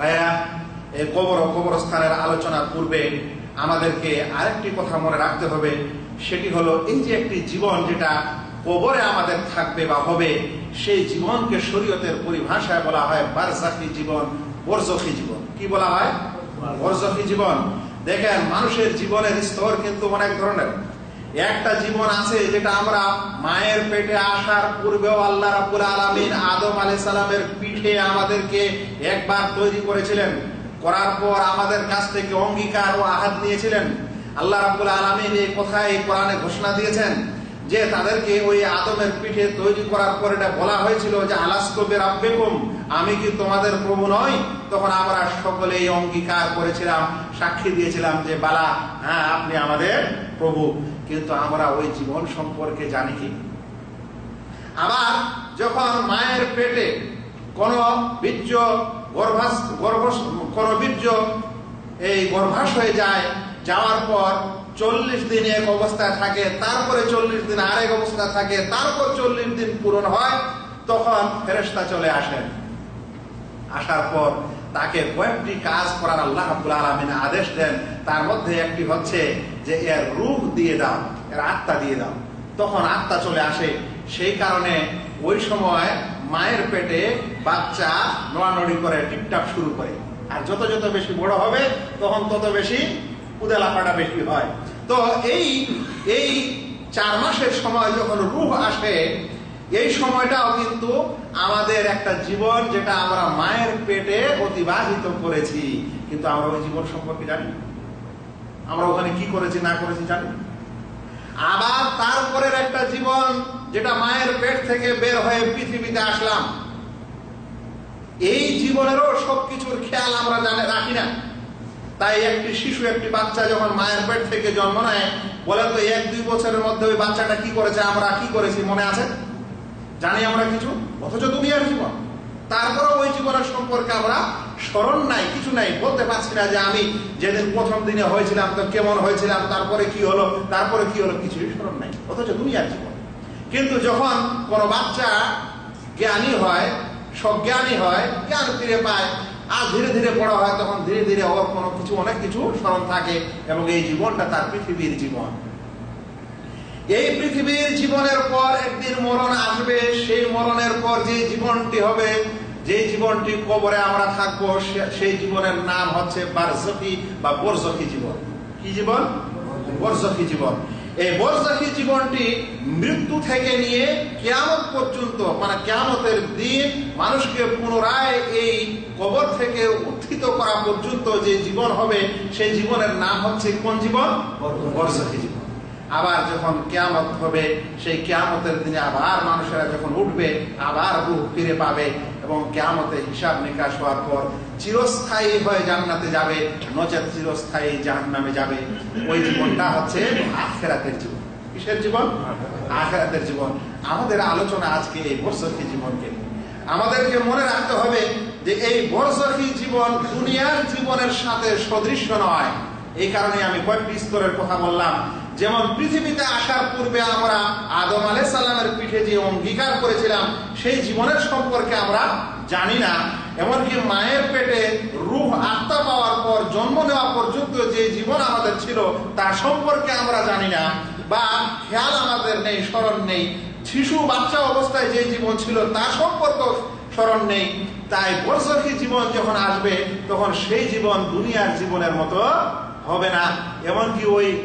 ভাইয়া, এই কবর কবরস্থানের আলোচনার পূর্বে আমাদেরকে আরেকটি কথা মনে রাখতে হবে। সেটি হলো, এই যে একটি জীবন যেটা কবরে আমাদের থাকবে বা হবে, সেই জীবনকে শরীয়তের পরিভাষায় বলা হয় বারজাখি জীবন, বরজখি জীবন। কি বলা হয়? বরজখি জীবন। দেখেন, মানুষের জীবনের স্তর কিন্তু অনেক ধরনের। একটা জীবন আছে যেটা আমরা মায়ের পেটে আসার পূর্বেও আল্লাহ রাব্বুল আলামিন আদম আলাইহিস সালামের পিঠে আমাদেরকে একবার তৈরি করেছিলেন। করার পর আমাদের কাছ থেকে অঙ্গীকার ও আহাত নিয়েছিলেন। আল্লাহ রাব্বুল আলামিন এই কথা এই কোরআনে ঘোষণা দিয়েছেন যে তাদেরকে ওই আদমের পিঠে তৈরি করার পর এটা বলা হয়েছিল যে আলাস্তবে রাব্বেকুম আমি কি তোমাদের প্রভু নই? তখন আমরা সকলেই অঙ্গীকার করেছিলাম, সাক্ষী দিয়েছিলাম যে, বালা হ্যাঁ আপনি আমাদের প্রভু। কিন্তু আমরা ওই জীবন সম্পর্কে জানি কি? আবার যখন মায়ের পেটে কোন বীর্য গর্ভাস গর্ভ কোন বীর্য এই গর্ভাস হয়ে যায়, যাওয়ার পর চল্লিশ দিন এক অবস্থায় থাকে, তারপরে চল্লিশ দিন আরেক অবস্থা থাকে, তারপর চল্লিশ দিন পূরণ হয়, তখন ফেরেস্তা চলে আসেন। আসার পর তাকে কয়েকটি কাজ করার আল্লাহ রাব্বুল আলামিন আদেশ দেন, তার মধ্যে একটি হচ্ছে যে এর রূহ দিয়ে দাও, এর আত্মা দিয়ে দাও। তখন আত্মা চলে আসে। সেই কারণে ওই সময় মায়ের পেটে বাচ্চা নড়ানড়ি করে, টিপটাপ শুরু করে। আর যত যত বেশি বড় হবে, তখন তত বেশি উদালাপাটা বেশি হয়। তো এই এই চার মাসের সময় যখন রূহ আসে এই সময়টাও কিন্তু আমাদের একটা জীবন যেটা আমরা মায়ের পেটে অতিবাহিত করেছি। কিন্তু আমরা ওই জীবন সম্পর্কে জানি আমরা ওখানে কি করেছি, না করেছি জানি আবার তারপরের একটা জীবন যেটা মায়ের পেট থেকে বের হয়ে পৃথিবীতে আসলাম। এই জীবনেরও সবকিছুর খেয়াল আমরা জানে, রাখি না। তাই একটি শিশু, একটি বাচ্চা যখন মায়ের পেট থেকে জন্ম নেয় বলে তো এক দুই বছরের মধ্যে ওই বাচ্চাটা কি করেছে, আমরা কি করেছি, মনে আছে? জানি আমরা কিছু, অথচ দুনিয়ার জীবন তারপরে ওই জীবনের সম্পর্কে আমরা স্মরণ নাই, কিছু নাই, বলতে পারছি না যে আমি যেদিন প্রথম দিনে হয়েছিলাম, তো কেমন হয়েছিলাম, তারপরে কি হলো, তারপরে কি হলো, কিছুই স্মরণ নাই, অথচ দুনিয়ার জীবন কিন্তু যখন কোনো বাচ্চা জ্ঞানী হয়, সজ্ঞানী হয়, জ্ঞান ফিরে পায়, আর ধীরে ধীরে বড় হয়, তখন ধীরে ধীরে ওর কোনো কিছু, অনেক কিছু স্মরণ থাকে, এবং এই জীবনটা তার পৃথিবীর জীবন। এই পৃথিবীর জীবনের পর একদিন মরণ আসবে, সেই মরণের পর যে জীবনটি হবে, যে জীবনটি কবরে আমরা থাকব সেই জীবনের নাম হচ্ছে বারজখি বা বরজখি জীবন। কি জীবন? বরজখি জীবন। এই বরজখি জীবনটি মৃত্যু থেকে নিয়ে কেয়ামত পর্যন্ত মানে কেয়ামতের দিন মানুষকে পুনরায় এই কবর থেকে উত্থিত করা পর্যন্ত যে জীবন হবে, সেই জীবনের নাম হচ্ছে কোন জীবন? বরজখি জীবন। আবার যখন কেয়ামত হবে, সেই কেয়ামতের দিনে আবার মানুষেরা যখন উঠবে, আবার রূহ ফিরে পাবে এবং কেয়ামতে হিসাব নিকাশ হওয়ার পর চিরস্থায়ী হয়ে জান্নাতে যাবে নচেত চিরস্থায়ী জাহান্নামে যাবে। ওই জীবনটা হচ্ছে আখেরাতের জীবন। কিসের জীবন? আখেরাতের জীবন। আমাদের আলোচনা আজকে এই বর্ষকী জীবনকে আমাদেরকে মনে রাখতে হবে যে এই বর্ষকী জীবন দুনিয়ার জীবনের সাথে সদৃশ্য নয়। এই কারণে আমি কয়েকটি স্তরের কথা বললাম। যেমন পৃথিবীতে আসার পূর্বে আমরা আদম আলাই সাল্লামের পিঠে যে অঙ্গীকার করেছিলাম, সেই জীবনের সম্পর্কে আমরা জানি না। এমনকি মায়ের পেটে রূহ, আত্মা পাওয়ার পর, জন্ম নেওয়া পর্যন্ত যে জীবন আমাদের ছিল তার সম্পর্কে আমরা জানি না। বা খেয়াল আমাদের নেই, স্মরণ নেই। শিশু, বাচ্চা অবস্থায় যে জীবন ছিল তার সম্পর্ক স্মরণ নেই। তাই বর্ষকী জীবন যখন আসবে, তখন সেই জীবন দুনিয়ার জীবনের মতো হবে না। এমনকি ওই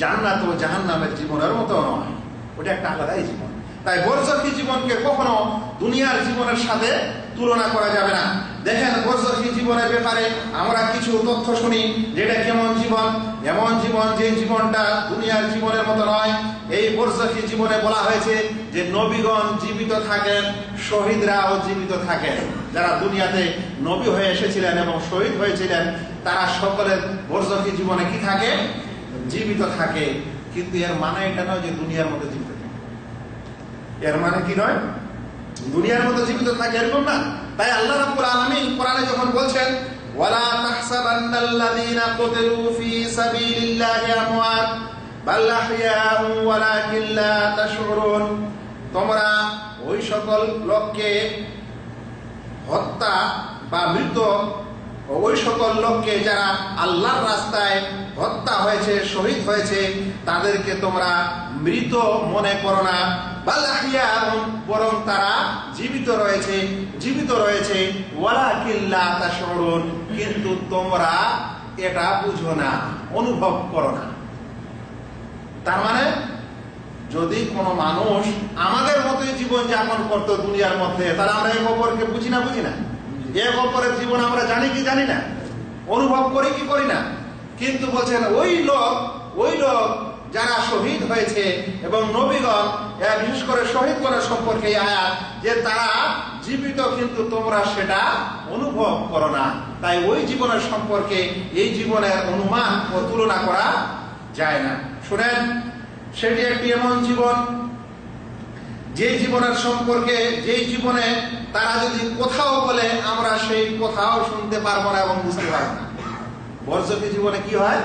জান্নাত ও জাহান্নামের জীবনের মতো নয়। ওটা একটা আলাদাই জীবন। তাই বর্ষকী জীবনকে কখনো দুনিয়ার জীবনের সাথে তুলনা করা যাবে না। দেখেন বর্ষকী জীবনের ব্যাপারে আমরা কিছু তথ্য শুনি, যেটা কেমন জীবন? এমন জীবন যে জীবনটা দুনিয়ার জীবনের মতো নয়। এই বর্ষকী জীবনে বলা হয়েছে যে নবীগণ জীবিত থাকেন, শহীদরাও জীবিত থাকেন। যারা দুনিয়াতে নবী হয়ে এসেছিলেন এবং শহীদ হয়েছিলেন, তারা সকলের বর্ষকী জীবনে কি থাকে? জীবিত থাকে, কিন্তু এর মানে এটা নয় যে দুনিয়ার মধ্যে জীবিত থাকে। এর মানে কি নয়? দুনিয়ার মধ্যে জীবিত থাকে এরকম না। তাই আল্লাহ রাব্বুল আলামিন কোরআনে যখন বলছেন, ওয়ালা তাহসাবান্নাল্লাযীনা কুতিলু ফি সাবিলিল্লাহি আমওয়াত বাল আহইয়াউ ওয়ালাকিন লা তাশউরুন, তোমরা ওই সকল লোককে হত্যা বা মৃত ওই সকল লোককে যারা আল্লাহর রাস্তায় হত্যা হয়েছে, শহীদ হয়েছে, তাদেরকে তোমরা মৃত মনে করো না। বরং তারা জীবিত রয়েছে জীবিত রয়েছে। ওয়ালা কিল্লা তাশউরুন, কিন্তু তোমরা এটা বুঝো না, অনুভব করো না। তার মানে যদি কোনো মানুষ আমাদের মতোই জীবন যাপন করতো দুনিয়ার মধ্যে, তাহলে আমরা এক খবরকে বুঝি না বুঝি না? এক অপরের জীবন আমরা জানি কি জানি না। অনুভব করি কি করি না। কিন্তু বলছেন, ওই লোক ওই লোক যারা শহীদ হয়েছে এবং নবীগণ বিশেষ করে শহীদ করার সম্পর্কে আয়াত, যে তারা জীবিত কিন্তু তোমরা সেটা অনুভব করো না। তাই ওই জীবনের সম্পর্কে এই জীবনের অনুমান ও তুলনা করা যায় না। শুনেন, সেটি একটি এমন জীবন যে জীবনের সম্পর্কে যেই জীবনে তারা যদি কোথাও বলে, আমরা সেই কোথাও শুনতে পারব না এবং বুঝতে পারব না। বর্জকে জীবনে কি হয়?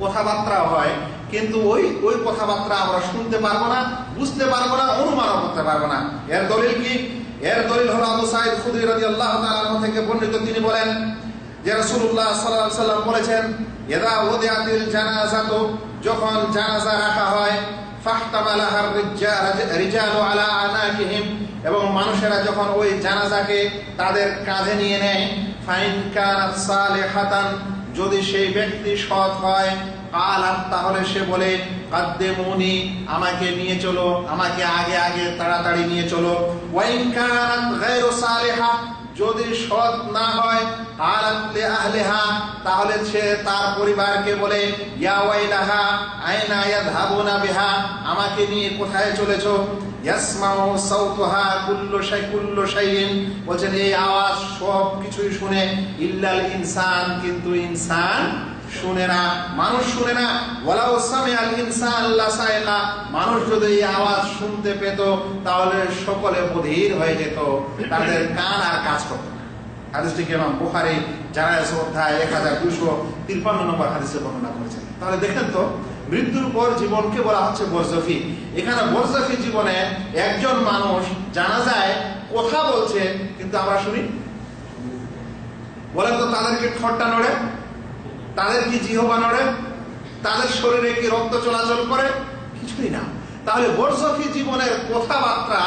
কথাবার্তা হয়। কিন্তু ওই ওই কথাবার্তা আমরা শুনতে পারব না, বুঝতে পারব না, অনুমানও করতে পারব না। এর দলিল কি? এর দলিল হলো আবু সাইদ খুদরি তাআলা আনহু থেকে বর্ণিত। তিনি বলেন যে রাসূলুল্লাহ সাল্লাল্লাহু আলাইহি সাল্লাম বলেছেন ইদা উদিয়াতিল জানাজাতু যখন জানাজা রাখা হয় ফাহতামালাহার রিজালু আলা আনাকিহিম, এবং মানুষেরা যখন ওই জানাজাকে তাদের কাঁধে নিয়ে নেয়, ফাইন কানাত সালিহাতান, যদি সেই ব্যক্তি সৎ হয়, কালাত, তাহলে সে বলে, কাদ্দেমুনি, আমাকে নিয়ে চলো, আমাকে আগে আগে তাড়াতাড়ি নিয়ে চলো। ওয়াইন কানাত গায়রু সালিহা যদি সৎ না হয় আলাতলে আহলেহা, তাহলে সে তার পরিবারকে বলে, ইয়া ওয়াইলাহা, আইনা ইয়াযহাবুনা বিহা, আমাকে নিয়ে কোথায় চলেছো? ইয়াসমাউ সাউতুহা কুল্লু শাই, কুল্লু শাইইন। বলছেন, এই আওয়াজ সব কিছুই শুনে ইল্লাল ইনসান, কিন্তু ইনসান শুনে না, মানুষ শুনে না। ওয়ালাউ সামিআল ইনসান লাসাইকা মানুষ যদি এই আওয়াজ শুনতে পেত, তাহলে সকলে বধির হয়ে যেত। তাদের কান আর কাজ করত না। হাদিসটিকে ইমাম বুখারী? জানায় অধ্যায় এক হাজার দুশো তিরপান্ন নম্বর হাদিসে বর্ণনা করেছেন। তাহলে দেখেন তো, মৃত্যুর পর জীবনকে বলা হচ্ছে বরজফি। এখানে বরজফি জীবনে একজন মানুষ জানা যায় কথা বলছে, কিন্তু আমরা শুনি। বলেন তো তাদেরকে ঠোঁটটা নড়ে। তাদের কি জিহবা নড়ে? তাদের শরীরে কি রক্ত চলাচল করে? কিছুই না। তাহলে বর্ষকি জীবনের কথাবার্তা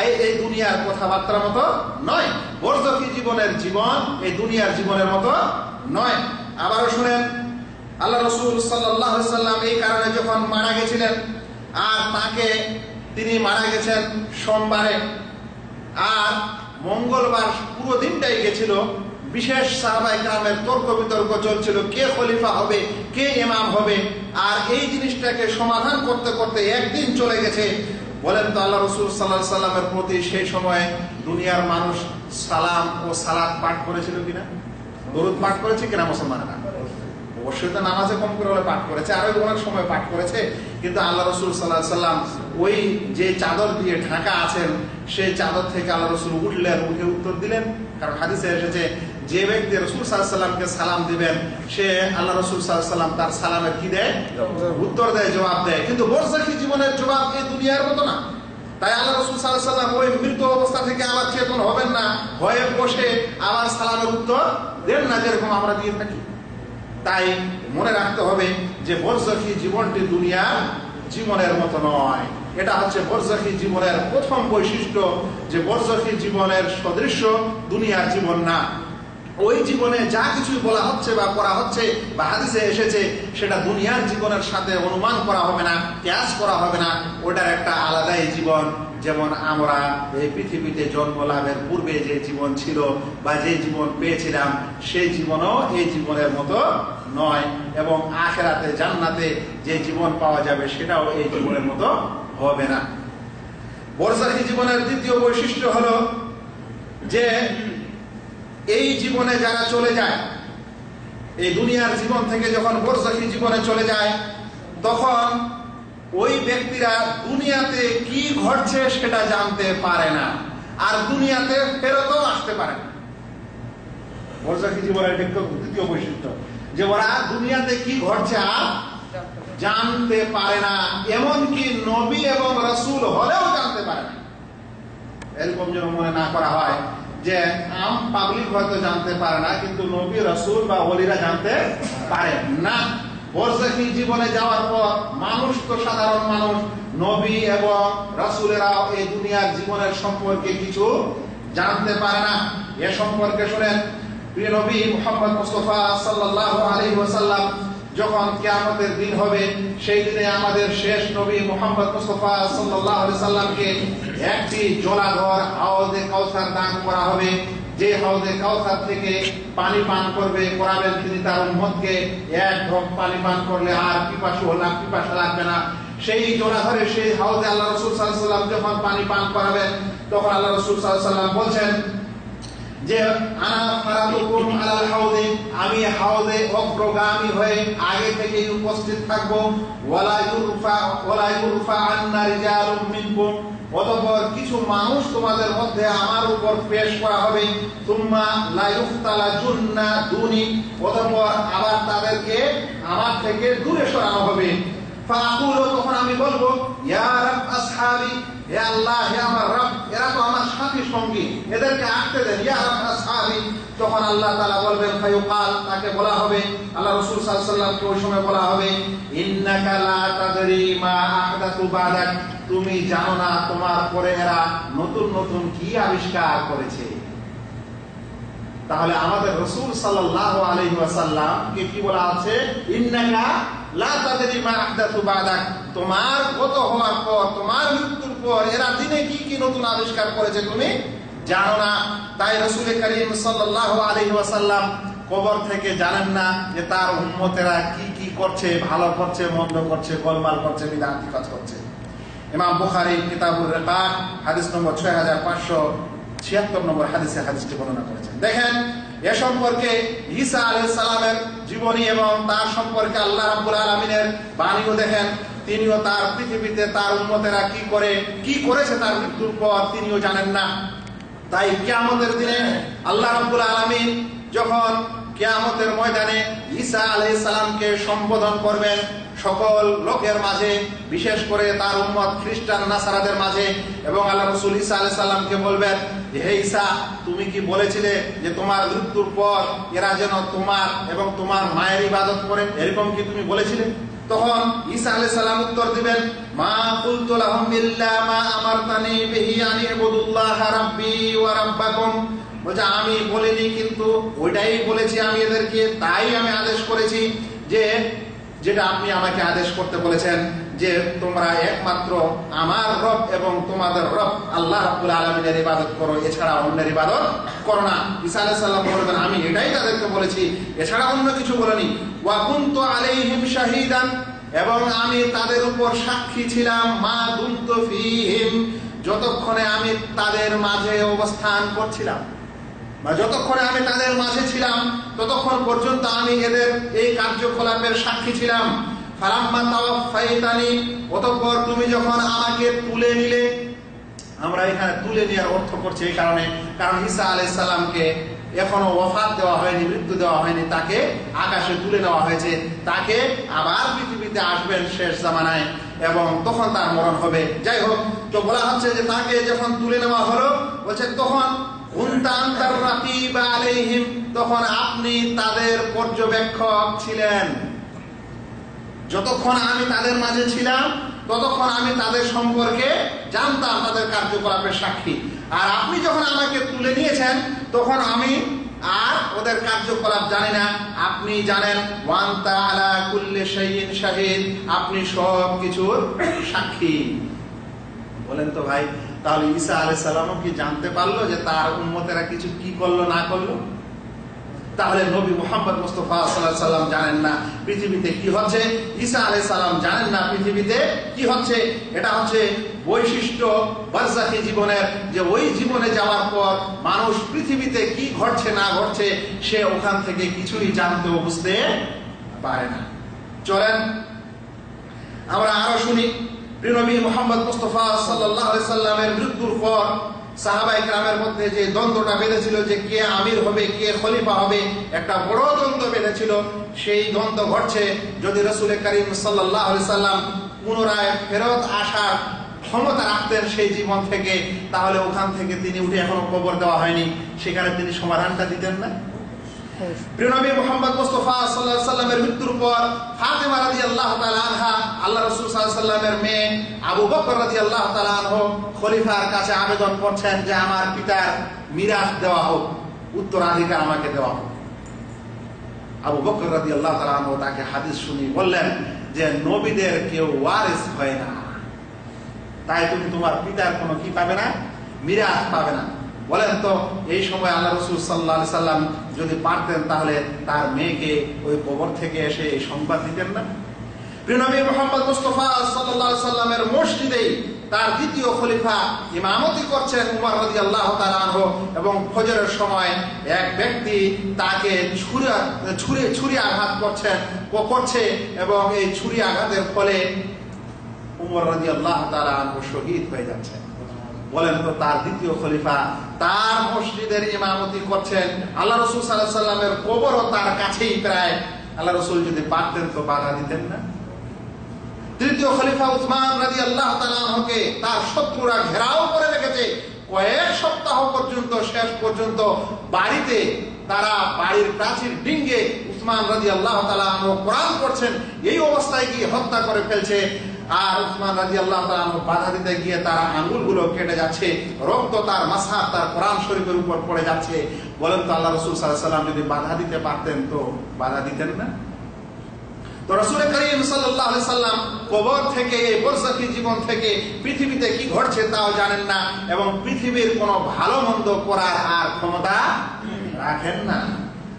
এই- দুনিয়ার কথাবার্তার মতো নয়। বর্ষকি জীবনের জীবন এই দুনিয়ার জীবনের মতো নয়। আবারও শুনেন, আল্লাহ রসুল সাল্লাম এই কারণে যখন মারা গেছিলেন, আর তাকে তিনি মারা গেছেন সোমবারে, আর মঙ্গলবার পুরো দিনটাই গেছিল বিশেষ সাহাবাই গ্রামের তর্ক বিতর্ক চলছিল, কে খলিফা হবে, কে ইমাম হবে, আর এই জিনিসটাকে সমাধান করতে করতে একদিন চলে গেছে। বলেন তো আল্লাহ রসুল সাল্লাহ সাল্লামের প্রতি সেই সময় দুনিয়ার মানুষ সালাম ও সালাদ পাঠ করেছিল কিনা? দরুদ পাঠ করেছে কিনা মুসলমানেরা? অবশ্যই তো নামাজে কম করে হলে পাঠ করেছে আরও অনেক সময় পাঠ করেছে। কিন্তু আল্লাহ রসুল সাল্লাহ সাল্লাম ওই যে চাদর দিয়ে ঢাকা আছেন সেই চাদর থেকে আল্লাহ রসুল উঠলেন উঠে উত্তর দিলেন। কারণ হাদিসে এসেছে যে ব্যক্তি রসুল সাল্লামকে সালাম দিবেন সে আল্লাহ রসুল সাল্লাম তার সালামের কি দেয়? উত্তর দেয় জবাব দেয়। কিন্তু বর্ষাকি জীবনের জবাব এই দুনিয়ার মতো না। তাই আল্লাহ রসুল সাল্লাম ওই মৃত অবস্থা থেকে আবার চেতন হবেন না হয়ে বসে আবার সালামের উত্তর দেন না যেরকম আমরা দিয়ে থাকি। তাই মনে রাখতে হবে যে বরজখী জীবনটি দুনিয়ার জীবনের মতো নয়। এটা হচ্ছে বরজখী জীবনের প্রথম বৈশিষ্ট্য যে বরজখী জীবনের সদৃশ্য দুনিয়ার জীবন না। ওই জীবনে যা কিছু বলা হচ্ছে বা করা হচ্ছে বা হাদিসে এসেছে, সেটা দুনিয়ার জীবনের সাথে অনুমান করা হবে না ক্যাশ করা হবে না। ওটার একটা আলাদাই জীবন। যেমন আমরা এই পৃথিবীতে জন্ম লাভের পূর্বে যে জীবন ছিল বা যে জীবন পেয়েছিলাম, সেই জীবনও এই জীবনের মতো নয়। এবং আখেরাতে, জান্নাতে যে জীবন পাওয়া যাবে, সেটাও এই জীবনের মতো হবে না। বর্ষাখী জীবনের দ্বিতীয় বৈশিষ্ট্য হলো যে এই জীবনে যারা চলে যায়, এই দুনিয়ার জীবন থেকে যখন বর্ষাখী জীবনে চলে যায়, তখন ওই ব্যক্তিরা দুনিয়াতে কি ঘটছে সেটা জানতে পারে না। আর দুনিয়াতে ফেরতও আসতে পারে না। যে ওরা দুনিয়াতে কি ঘটছে জানতে পারে না। এমনকি নবী এবং রসুল হলেও জানতে পারে না। এরকম যেন মনে না করা হয় যে আম পাবলিক হয়তো জানতে পারে না, কিন্তু নবী, রসুল বা ওলিরা জানতে পারে না। বরজাখি জীবনে যাওয়ার পর মানুষ তো সাধারণ মানুষ, নবী এবং রাসূলেরাও এই দুনিয়ার জীবনের সম্পর্কে কিছু জানতে পারে না। এ সম্পর্কে শুনেন, প্রিয় নবী মুহাম্মদ মুস্তাফা সাল্লাল্লাহু আলাইহি ওয়াসাল্লাম যখন কিয়ামতের দিন হবে, সেই দিনে আমাদের শেষ নবী মোহাম্মদ মুস্তাফা আলাইহি সাল্লামকে একটি জলাধর হাওজে কাউসার দান করা হবে। যে হাউজে কাউসার থেকে পানি পান করবে করাবেন তিনি তার উম্মতকে এক ঢোক পানি পান করলে আর পিপাসু হলাম পিপাসা লাগবে না। সেই জোড়াধরে সেই হাউজে আল্লাহ রসুল সাল্লাম যখন পানি পান করাবেন, তখন আল্লাহ রসুল সাল্লাম বলছেন যে আমি হাউদে অগ্রগামী হয়ে আগে থেকে উপস্থিত থাকব। ওয়ালা ইউরফা ওয়ালা ইউরফা আন্না রিজালুম মিনকুম। অতঃপর কিছু মানুষ তোমাদের মধ্যে আমার উপর পেশ করা হবে। তুম্মা লা ইফতালা জুন্না দুনি। অতঃপর আবার তাদেরকে আমার থেকে দূরে সরানো হবে। ফাকুলু, তখন আমি বলব আসহাবি, হে আল্লাহ, হে আমার রব, এরা তো আমার সাথী সঙ্গী, এদেরকে আটকে দেন। আসহাবি, তখন আল্লাহ তাআলা বলবেন, ফায়ুকাল, তাকে বলা হবে। আল্লাহ ওই সময় বলা হবে মা আহদাতু বাদাক। তুমি জানো না তোমার পরে এরা নতুন নতুন কি আবিষ্কার করেছে। তাহলে আমাদের রসুল আলাইহি কে বলা আছে? তোমার গত হওয়ার পর, তোমার মৃত্যুর পর এরা দিনে কি কি নতুন আবিষ্কার করেছে তুমি জানো না। তাই রসুল করিম ওয়াসাল্লাম কবর থেকে জানেন না যে তার উম্মতেরা কি কি করছে, ভালো করছে, মন্দ করছে, গোলমাল করছে বিদান্তি কাজ করছে। ইমাম বুখারী কিতাবুর রিকাক হাদিস নম্বর 6576 নম্বর হাদিসে হাদিসটি বর্ণনা করেছেন। দেখেন, এ সম্পর্কে ঈসা আলাইহিস সালামের জীবনী এবং তার সম্পর্কে আল্লাহ রাব্বুল আলামিনের বাণীও দেখেন, তিনিও তার পৃথিবীতে, তার উম্মতেরা কি করে, কি করেছে তার মৃত্যুর পর তিনিও জানেন না। তাই কিয়ামতের দিনে আল্লাহ রাব্বুল আলামিন যখন কিয়ামতের ময়দানে ঈসা আলাইহিস সালামকে সম্বোধন করবেন সকল লোকের মাঝে, বিশেষ করে তার উম্মত খ্রিস্টান, নাসারাদের মাঝে, এবং আল্লাহ রসুল ঈসা আলাইহিস সালামকে বলবেন হে ঈসা, তুমি কি বলেছিলে যে তোমার মৃত্যুর পর এরা যেন তোমার এবং তোমার মায়ের ইবাদত করে? এরকম কি তুমি বলেছিলে? তখন ঈসা আলাইহিস সালাম উত্তর দিবেন, মা কুলতু লাহুম মা আমারতানি বিহি আন ইবুদুল্লাহ রাব্বি ওয়া রাব্বাকুম। বলছে, আমি বলিনি, কিন্তু ওইটাই বলেছি আমি এদেরকে, তাই আমি আদেশ করেছি যে যেটা আপনি আমাকে আদেশ করতে বলেছেন যে তোমরা একমাত্র আমার রব এবং তোমাদের রব আল্লাহ রাব্বুল আলামিনের ইবাদত করো, এছাড়া অন্যের ইবাদত করো না। ঈসা আলাইহিস সালাম বলবেন আমি এটাই তাদেরকে বলেছি, এছাড়া অন্য কিছু বলিনি। ওয়া কুনতু আলাইহিম শাহিদান, এবং আমি তাদের উপর সাক্ষী ছিলাম, মা দুন্ত ফিহিম, যতক্ষণে আমি তাদের মাঝে অবস্থান করছিলাম। বা যতক্ষণে আমি তাদের মাঝে ছিলাম, ততক্ষণ পর্যন্ত আমি এদের এই কার্যকলাপের সাক্ষী ছিলাম। ফারাম্মা তাওয়াফাইতানি তুমি যখন আমাকে তুলে নিলে, আমরা এখানে তুলে নেওয়ার অর্থ করছি এই কারণে, কারণ ঈসা আলাইহিস সালামকে এখনও ওফাত দেওয়া হয়নি, মৃত্যু দেওয়া হয়নি, তাকে আকাশে তুলে নেওয়া হয়েছে। তাকে আবার পৃথিবীতে আসবেন শেষ জামানায়, এবং তখন তার মরণ হবে। যাই হোক, তো বলা হচ্ছে যে তাকে যখন তুলে নেওয়া হলো, বলছে তখন তখন আপনি তাদের পর্যবেক্ষক ছিলেন। যতক্ষণ আমি তাদের মাঝে ছিলাম, ততক্ষণ আমি তাদের সম্পর্কে জানতাম, তাদের কার্যকলাপের সাক্ষী। আর আপনি যখন আমাকে তুলে নিয়েছেন, তখন আমি আর ওদের কার্যকলাপ জানি না। আপনি জানেন ওয়ান তাআলা কুল্লি শাইইন শাহিদ, আপনি সব কিছুর সাক্ষী। বলেন তো ভাই, তাহলে ঈসা আলাইহিস সালামও কি জানতে পারল যে তার উম্মতেরা কিছু কি করল, না করল? তাহলে নবী মোহাম্মদ মুস্তফা সাল্লাল্লাহু সাল্লাম জানেন না পৃথিবীতে কি হচ্ছে? ঈসা আলাইহিস সালাম জানেন না পৃথিবীতে কি হচ্ছে? এটা হচ্ছে বৈশিষ্ট্য বারজাখী জীবনের, যে ওই জীবনে যাওয়ার পর মানুষ পৃথিবীতে কি ঘটছে, না ঘটছে, সে ওখান থেকে কিছুই জানতে বুঝতে পারে না। চলেন, আমরা আরও শুনি। প্রিয়নবী মোহাম্মদ মুস্তফা আলাইহি সাল্লামের মৃত্যুর পর সাহাবাই গ্রামের মধ্যে যে দ্বন্দ্বটা বেঁধেছিল যে কে আমির হবে, কে খলিফা হবে, একটা বড় দ্বন্দ্ব বেঁধেছিল। সেই দ্বন্দ্ব ঘটছে যদি রসুল করিম আলাইহি সাল্লাম পুনরায় ফেরত আসার ক্ষমতা রাখতেন সেই জীবন থেকে, তাহলে ওখান থেকে তিনি উঠে এখনও কবর দেওয়া হয়নি। সেখানে তিনি সমাধানটা দিতেন না। সাল্লামের মৃত্যুর পর আল্লাহ সাল্লামের মেয়ে আবু খলিফার কাছে আবেদন করছেন যে আমার দেওয়া হোক, উত্তরাধিকার আমাকে দেওয়া হোক। আবু তাকে হাদিস শুনি বললেন যে নবীদের কেউ ওয়ারিস হয় না। তাই তুমি তোমার পিতার কোনো কি পাবে না? মিরাজ পাবে না। বলেন তো, এই সময় আল্লাহ রসুল সাল্লাহ সাল্লাম যদি পারতেন, তাহলে তার মেয়েকে ওই কবর থেকে এসে এই সংবাদ দিতেন না? প্রিয়নবী মোহাম্মদ মুস্তফা সাল্লাহ সাল্লামের মসজিদেই তার দ্বিতীয় খলিফা ইমামতি করছেন উমর রাজি আল্লাহ এবং ফজরের সময় এক ব্যক্তি তাকে ছুরি ছুরি ছুরি আঘাত করছেন করছে এবং এই ছুরি আঘাতের ফলে উমর রাজি আল্লাহ তারা শহীদ হয়ে যাচ্ছেন। বলেন তো তার দ্বিতীয় খলিফা, তার মসজিদের ইমামতি করছেন। আল্লাহ রসুল সাল্লাহ সাল্লামের কবরও তার কাছেই প্রায়। আল্লাহ রসুল যদি পারতেন তো বাধা দিতেন না। তৃতীয় খলিফা উসমান রাজি আল্লাহ তালাহকে তার শত্রুরা ঘেরাও করে রেখেছে। কয়েক সপ্তাহ পর্যন্ত, শেষ পর্যন্ত বাড়িতে তারা বাড়ির প্রাচীর ডিঙ্গে উসমান রাজি আল্লাহ তালাহ কোরআন করছেন এই অবস্থায় গিয়ে হত্যা করে ফেলছে। আর উসমান রাজি আল্লাহ বাধা দিতে গিয়ে তার আঙ্গুলগুলো কেটে যাচ্ছে, রক্ত তার মাসাব, তার কোরআন শরীফের উপর পড়ে যাচ্ছে। বলেন তো আল্লাহ রসুল সাল্লাম যদি বাধা দিতে পারতেন তো বাধা দিতেন না? তো রসুল করিম সাল্লাহ সাল্লাম কবর থেকে, এই বর্ষাকি জীবন থেকে পৃথিবীতে কি ঘটছে তাও জানেন না এবং পৃথিবীর কোনো ভালো মন্দ করার আর ক্ষমতা রাখেন না।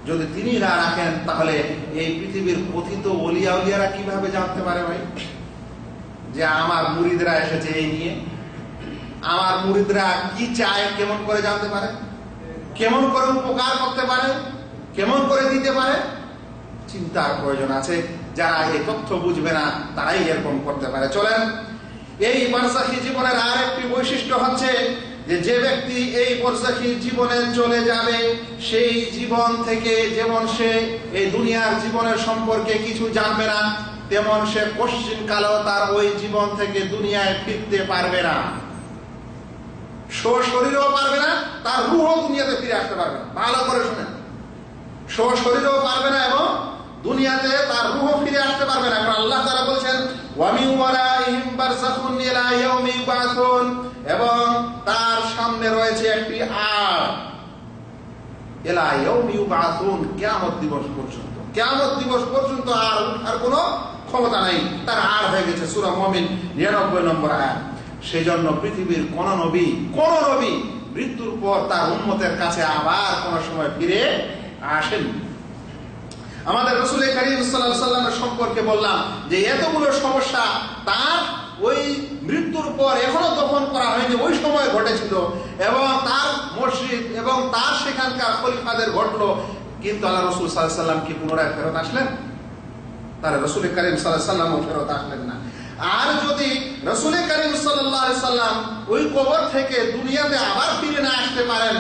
যদি তিনি না রাখেন তাহলে এই পৃথিবীর কথিত অলিয়া উলিয়ারা কীভাবে জানতে পারে ভাই? যে আমার মুরিদরা এসেছে এই নিয়ে। আমার মুরিদরা কি চায়, কেমন করে জানতে পারে? কেমন করে উপকার করতে পারে? কেমন করে দিতে পারে? চিন্তার প্রয়োজন আছে। যারা এই তথ্য বুঝবে না, তারাই এরকম করতে পারে। চলেন, এই বারসাখী জীবনের আর একটি বৈশিষ্ট্য হচ্ছে যে যে ব্যক্তি এই বরসাখী জীবনে চলে যাবে, সেই জীবন থেকে যেমন সে এই দুনিয়ার জীবনের সম্পর্কে কিছু জানবে না তেমন সে পশ্চিম কালেও তার ওই জীবন থেকে দুনিয়ায় ফিরতে পারবে না। শরীরও পারবে না, তার রুহও দুনিয়াতে ফিরে আসতে পারবে না। ভালো করে শুনেন। শরীরও পারবে না এবং দুনিয়াতে তার রুহ ফিরে আসতে পারবে না। আল্লাহ তারা বলছেন এবং তার সামনে রয়েছে একটি আর কিয়ামত দিবস পর্যন্ত। কিয়ামত দিবস পর্যন্ত আর উঠার কোনো ক্ষমতা নাই, তার আর হয়ে গেছে সূরা মুমিন 99 নম্বর আয়াত। সেজন্য পৃথিবীর কোন নবী কোন নবী মৃত্যুর পর তার উন্মতের কাছে আবার কোন সময় ফিরে আসেননি। আমাদের রসুল করিম সাল্লামের সম্পর্কে বললাম যে এতগুলো সমস্যা তার ওই মৃত্যুর পর এখনও দফন করা হয়নি, ওই সময় ঘটেছিল এবং তার মসজিদ এবং তার সেখানকার খলিফাদের ঘটলো। কিন্তু আল্লাহ রসুল সাল্লাহ সাল্লাম কি পুনরায় ফেরত আসলেন? তাহলে রসুল করিম সাল্লামও ফেরত আসলেন না। আর যদি রসুল করিম সাল্লাম ওই কবর থেকে দুনিয়াতে আবার ফিরে না আসতে পারেন,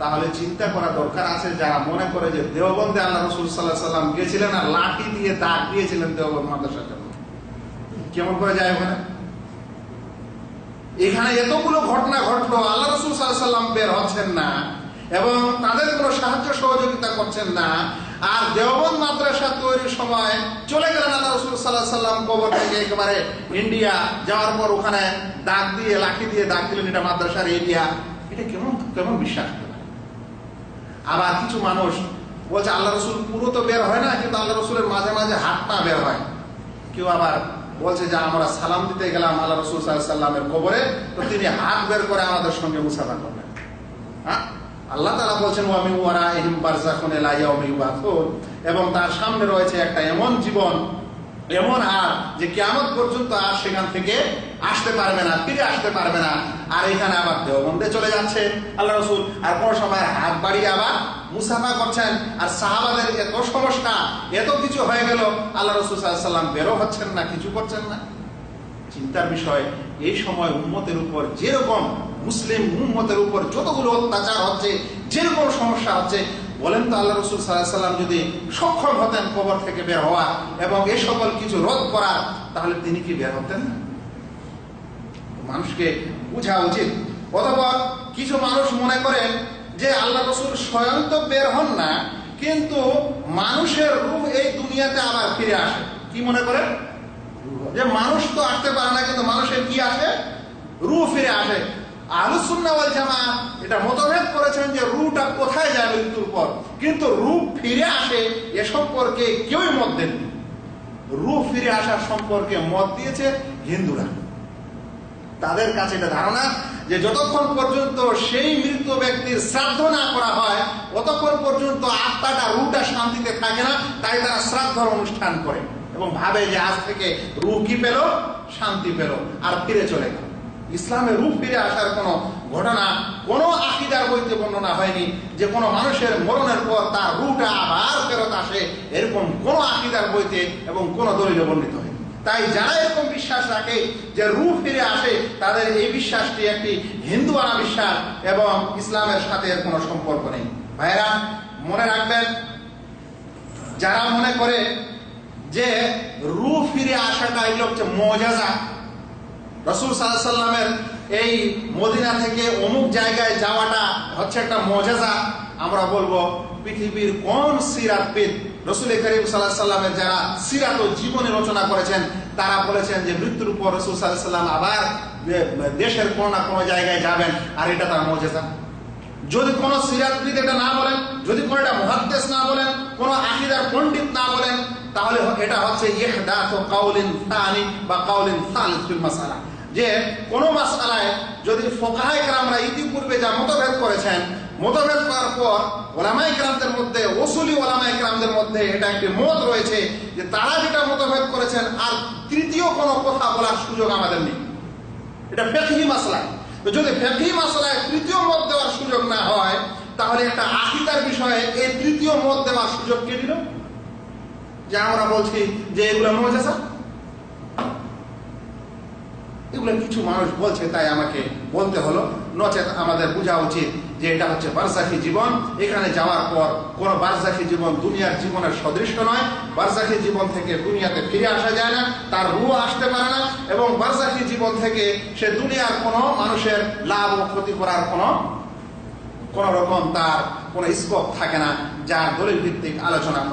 তাহলে চিন্তা করা দরকার আছে যারা মনে করে যে দেওবন্দে আল্লাহ রসুল সাল্লাহ সাল্লাম গিয়েছিলেন আর লাঠি দিয়ে দাগ দিয়েছিলেন দেওবন্দ মাদ্রাসার জন্য। কেমন করে যায় ওখানে? এখানে এতগুলো ঘটনা ঘটলো, আল্লাহ রসুল সাল্লাহ সাল্লাম বের হচ্ছেন না এবং তাদের কোনো সাহায্য সহযোগিতা করছেন না। আর দেওবন্দ মাদ্রাসা তৈরির সময় চলে গেলেন আল্লাহ রসুল সাল্লাহ সাল্লাম কবর থেকে একেবারে ইন্ডিয়া যাওয়ার পর ওখানে দাগ দিয়ে, লাঠি দিয়ে দাগ দিলেন। এটা মাদ্রাসার এরিয়া এটা কেমন কেমন বিশ্বাস আবার কিছু মানুষ বলছে, আল্লাহ রসুল পুরো তো বের হয় না, কিন্তু আল্লাহ রসুলের মাঝে মাঝে হাতটা বের হয়। কেউ আবার বলছে, যে, আমরা সালাম দিতে গেলাম আল্লাহ রসুল সাল্লামের কবরে। তো তিনি হাত বের করে আমাদের সঙ্গে মুসাফা করলেন। আল্লাহ তালা বলছেন আমি ওয়ারা এহিম এলাইয়াউমি এবং তার সামনে রয়েছে একটা এমন জীবন, এমন আর যে কেমন পর্যন্ত আর সেখান থেকে আসতে পারবে না, ফিরে আসতে পারবে না। আর এখানে আবার দেওবন্দে চলে যাচ্ছে আল্লাহ রসুল। আর কোন সময় হাত বাড়িয়ে আবার মুসাফা করছেন। আর সাহাবাদের এত সমস্যা এত কিছু হয়ে গেল আল্লাহ রসুল সাল্লাম বেরো হচ্ছেন না, কিছু করছেন না। চিন্তার বিষয়, এই সময় উম্মতের উপর যেরকম মুসলিম উম্মতের উপর যতগুলো অত্যাচার হচ্ছে, যেরকম সমস্যা হচ্ছে, বলেন তো আল্লাহ রসুল সাল্লাহ সাল্লাম যদি সক্ষম হতেন কবর থেকে বের হওয়া এবং এ সকল কিছু রোধ করার, তাহলে তিনি কি বের হতেন? মানুষকে বোঝা উচিত। অথবা কিছু মানুষ মনে করেন যে আল্লাহ রসুল স্বয়ং তো বের হন না, কিন্তু মানুষের রূপ এই দুনিয়াতে আবার ফিরে আসে। কি মনে করেন? যে মানুষ তো আসতে পারে না, কিন্তু মানুষের কি আসে? রু ফিরে আসে। আলুসুন্না ওয়াল জামা এটা মতভেদ করেছেন যে রুটা কোথায় যায় মৃত্যুর পর। কিন্তু রূপ ফিরে আসে এ সম্পর্কে কেউই মত দেননি। রূপ ফিরে আসার সম্পর্কে মত দিয়েছে হিন্দুরা। তাদের কাছে এটা ধারণা যে যতক্ষণ পর্যন্ত সেই মৃত ব্যক্তির শ্রাদ্ধ না করা হয়, ততক্ষণ পর্যন্ত আত্মাটা রুটা শান্তিতে থাকে না, তাই তারা শ্রাদ্ধর অনুষ্ঠান করে। এবং ভাবে যে আজ থেকে রু কি পেল, শান্তি পেল, আর ফিরে চলে গেল। ইসলামে রূপ ফিরে আসার কোনো ঘটনা, কোনো আকিদার বইতে বর্ণনা হয়নি যে কোনো মানুষের মরণের পর তার রুটা আবার ফেরত আসে, এরকম কোনো আকিদার বইতে এবং কোনো দলিলে বর্ণিত হয়নি। তাই যারা এরকম বিশ্বাস রাখে যে রু ফিরে আসে, তাদের এই বিশ্বাসটি একটি হিন্দু আনা বিশ্বাস এবং ইসলামের সাথে এর কোনো সম্পর্ক নেই। ভাইরা মনে রাখবেন, যারা মনে করে যে রু ফিরে আসাটা এগুলো হচ্ছে মজাজা। রসুল সাল্লামের এই মদিনা থেকে অমুক জায়গায় যাওয়াটা হচ্ছে একটা মজাজা। আমরা বলব পৃথিবীর কোন সিরাতবিদ রসুল করিম সাল্লাহ সাল্লামের যারা সিরাত ও জীবনী রচনা করেছেন, তারা বলেছেন যে মৃত্যুর পর রসুল সাল্লাহ সাল্লাম আবার দেশের কোনো না কোনো জায়গায় যাবেন, আর এটা তার মজেজা। যদি কোন সিরাতবিদ এটা না বলেন, যদি কোন এটা মহাদ্দেশ না বলেন, কোন আকিদার পণ্ডিত না বলেন, তাহলে এটা হচ্ছে বা মাসালা। যে কোন মাসালায় যদি কেরামরা ইতিপূর্বে যা মতভেদ করেছেন, মতভেদ করার পর ওলামাই কেরামদের মধ্যে, ওসুলি ওলামাই কেরামদের মধ্যে এটা একটি মত রয়েছে যে তারা যেটা মতভেদ করেছেন, আর তৃতীয় কোনো কথা বলার সুযোগ আমাদের নেই। এটা ফেকহি মাসলা। তো যদি ফেকি মাসলায় তৃতীয় মত দেওয়ার সুযোগ না হয়, তাহলে একটা আকিদার বিষয়ে এই তৃতীয় মত দেওয়ার সুযোগ কে দিল? যে আমরা বলছি যে এগুলো মজেসা এগুলো কিছু মানুষ বলছে, তাই আমাকে বলতে হলো। নচেত আমাদের বোঝা উচিত যে এটা হচ্ছে বারজাখী জীবন, এখানে যাওয়ার পর কোন বারজাখী জীবন দুনিয়ার জীবনের সদৃষ্ট নয়। বারজাখী জীবন থেকে দুনিয়াতে ফিরে আসা যায় না, তার রু আসতে পারে না এবং বার্সাখী জীবন থেকে সে দুনিয়ার কোনো মানুষের লাভ ও ক্ষতি করার কোনো, কোন রকম তার কোনো স্কোপ থাকে না, যার দলিল ভিত্তিক আলোচনা আপনারা